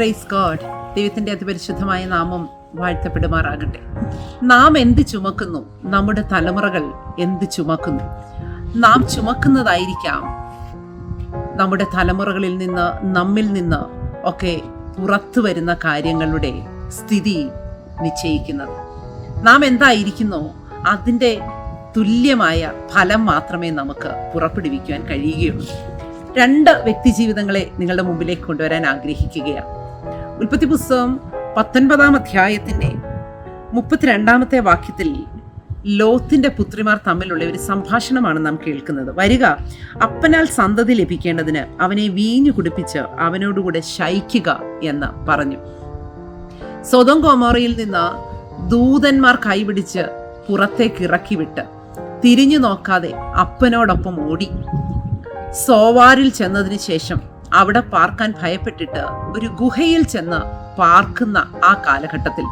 Praise God ദൈവത്തിന്റെ അതിപരിശുദ്ധമായ നാമം വാഴ്ത്തപ്പെടുമാറാകട്ടെ. നാം എന്ത് ചുമക്കുന്നു? നമ്മുടെ തലമുറകൾ എന്ത് ചുമക്കുന്നു? നാം ചുമക്കുന്നതായിരിക്കാം. നമ്മുടെ തലമുറകളിൽ നിന്ന് നമ്മിൽ നിന്ന് ഒക്കെ പുറത്തു വരുന്ന കാര്യങ്ങളുടെ സ്ഥിതി നിശ്ചയിക്കുന്നത്. നാം എന്തായിരിക്കുന്നു? അതിന്റെ തുല്യമായ ഫലം മാത്രമേ നമുക്ക് പുറപ്പെടുവിക്കുവാൻ കഴിയുകയുള്ളൂ. രണ്ട് വ്യക്തി ജീവിതങ്ങളെ നിങ്ങളുടെ മുമ്പിലേക്ക് കൊണ്ടുവരാൻ ആഗ്രഹിക്കുകയാണ്. ഉൽപ്പത്തി പുസ്തകം പത്തൊൻപതാം അധ്യായത്തിന്റെ മുപ്പത്തിരണ്ടാമത്തെ വാക്യത്തിൽ ലോത്തിന്റെ പുത്രിമാർ തമ്മിലുള്ള ഒരു സംഭാഷണമാണ് നാം കേൾക്കുന്നത്. വരിക അപ്പനാൽ സന്തതി ലഭിക്കേണ്ടതിന് അവനെ വീഞ്ഞു കുടിപ്പിച്ച് അവനോടുകൂടെ ശയിക്കുക എന്ന് പറഞ്ഞു. സ്വതം കോമോറയിൽ നിന്ന് ദൂതന്മാർ കൈപിടിച്ച് പുറത്തേക്ക് ഇറക്കി വിട്ട് തിരിഞ്ഞു നോക്കാതെ അപ്പനോടൊപ്പം ഓടി. സോവാറിൽ ചെന്നതിന് ശേഷം അവിടെ പാർക്കാൻ ഭയപ്പെട്ടിട്ട് ഒരു ഗുഹയിൽ ചെന്ന് പാർക്കുന്ന ആ കാലഘട്ടത്തിൽ.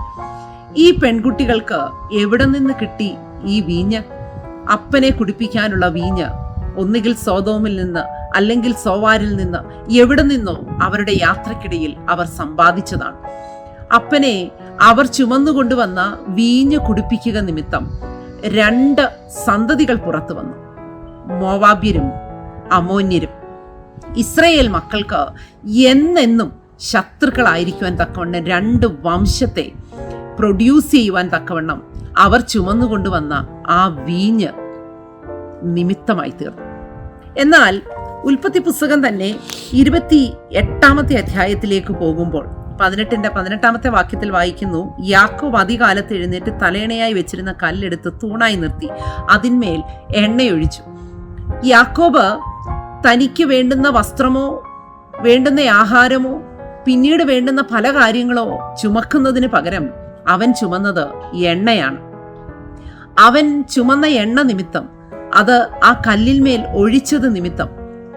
ഈ പെൺകുട്ടികൾക്ക് എവിടെ നിന്ന് കിട്ടി ഈ വീഞ്ഞ്? അപ്പനെ കുടിപ്പിക്കാനുള്ള വീഞ്ഞ് ഒന്നുകിൽ സോതോമിൽ നിന്ന് അല്ലെങ്കിൽ സോവാരിൽ നിന്ന് എവിടെ നിന്നോ അവരുടെ യാത്രക്കിടയിൽ അവർ സമ്പാദിച്ചതാണ്. അപ്പനെ അവർ ചുമന്നുകൊണ്ടുവന്ന വീഞ്ഞ് കുടിപ്പിക്കുക നിമിത്തം രണ്ട് സന്തതികൾ പുറത്തു വന്നു. മോവാബ്യരും അമോന്യരും. ഇസ്രയേൽ മക്കൾക്ക് എന്നെന്നും ശത്രുക്കളായിരിക്കുവാൻ തക്കവണ്ണം രണ്ട് വംശത്തെ പ്രൊഡ്യൂസ് ചെയ്യുവാൻ തക്കവണ്ണം അവർ ചുമന്നുകൊണ്ടുവന്ന ആ വീഞ്ഞ് നിമിത്തമായി തീർന്നു. എന്നാൽ ഉൽപ്പത്തി പുസ്തകം തന്നെ ഇരുപത്തി എട്ടാമത്തെ അധ്യായത്തിലേക്ക് പോകുമ്പോൾ പതിനെട്ടിന്റെ പതിനെട്ടാമത്തെ വാക്യത്തിൽ വായിക്കുന്നു യാക്കോബ് അധികാലത്ത് എഴുന്നേറ്റ് തലേണയായി വെച്ചിരുന്ന കല്ലെടുത്ത് തൂണായി നിർത്തി അതിന്മേൽ എണ്ണയൊഴിച്ചു. യാക്കോബ് തനിക്ക് വേണ്ടുന്ന വസ്ത്രമോ വേണ്ടുന്ന ആഹാരമോ പിന്നീട് വേണ്ടുന്ന പല കാര്യങ്ങളോ ചുമക്കുന്നതിന് പകരം അവൻ ചുമന്നത് എണ്ണയാണ്. അവൻ ചുമന്ന എണ്ണ നിമിത്തം അത് ആ കല്ലിന്മേൽ ഒഴിച്ചത് നിമിത്തം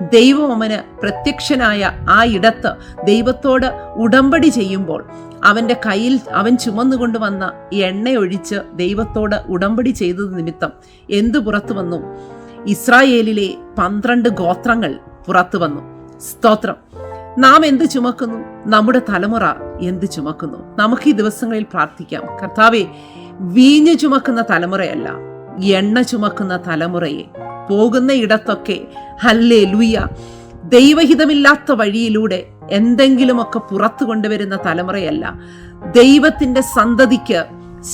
ദൈവം അവന് പ്രത്യക്ഷനായ ആ ഇടത്ത് ദൈവത്തോട് ഉടമ്പടി ചെയ്യുമ്പോൾ അവന്റെ കയ്യിൽ അവൻ ചുമന്നുകൊണ്ടുവന്ന എണ്ണയൊഴിച്ച് ദൈവത്തോട് ഉടമ്പടി ചെയ്തത് നിമിത്തം എന്തു പുറത്തു വന്നു? ഇസ്രായേലിലെ പന്ത്രണ്ട് ഗോത്രങ്ങൾ പുറത്തു വന്നു. സ്തോത്രം. നാം എന്ത് ചുമക്കുന്നു? നമ്മുടെ തലമുറ എന്ത് ചുമക്കുന്നു? നമുക്ക് ഈ ദിവസങ്ങളിൽ പ്രാർത്ഥിക്കാം. കർത്താവെ വീഞ്ഞു ചുമക്കുന്ന തലമുറയല്ല എണ്ണ ചുമക്കുന്ന തലമുറയെ. പോകുന്ന ഇടത്തൊക്കെ ഹല്ലേ ലുയ ദൈവഹിതമില്ലാത്ത വഴിയിലൂടെ എന്തെങ്കിലുമൊക്കെ പുറത്തു കൊണ്ടുവരുന്ന തലമുറയല്ല. ദൈവത്തിന്റെ സന്തതിക്ക്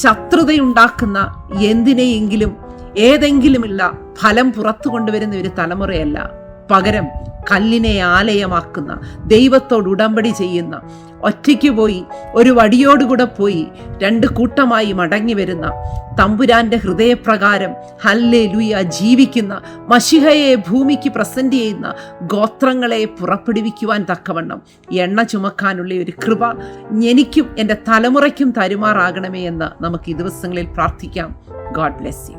ശത്രുതയുണ്ടാക്കുന്ന എന്തിനെയെങ്കിലും ഏതെങ്കിലുമില്ല ഫലം പുറത്തു കൊണ്ടുവരുന്ന ഒരു തലമുറയല്ല. പകരം കല്ലിനെ ആലയമാക്കുന്ന ദൈവത്തോട് ഉടമ്പടി ചെയ്യുന്ന ഒറ്റയ്ക്ക് പോയി ഒരു വടിയോടുകൂടെ പോയി രണ്ട് കൂട്ടമായി മടങ്ങി വരുന്ന തമ്പുരാന്റെ ഹൃദയപ്രകാരം ഹല്ലേ ലുയ ജീവിക്കുന്ന മഷിഹയെ ഭൂമിക്ക് പ്രസന്റ് ചെയ്യുന്ന ഗോത്രങ്ങളെ പുറപ്പെടുവിക്കുവാൻ തക്കവണ്ണം എണ്ണ ചുമക്കാനുള്ള ഒരു കൃപ എനിക്കും എന്റെ തലമുറയ്ക്കും തരുമാറാകണമേ എന്ന് നമുക്ക് ഈ ദിവസങ്ങളിൽ പ്രാർത്ഥിക്കാം. God bless you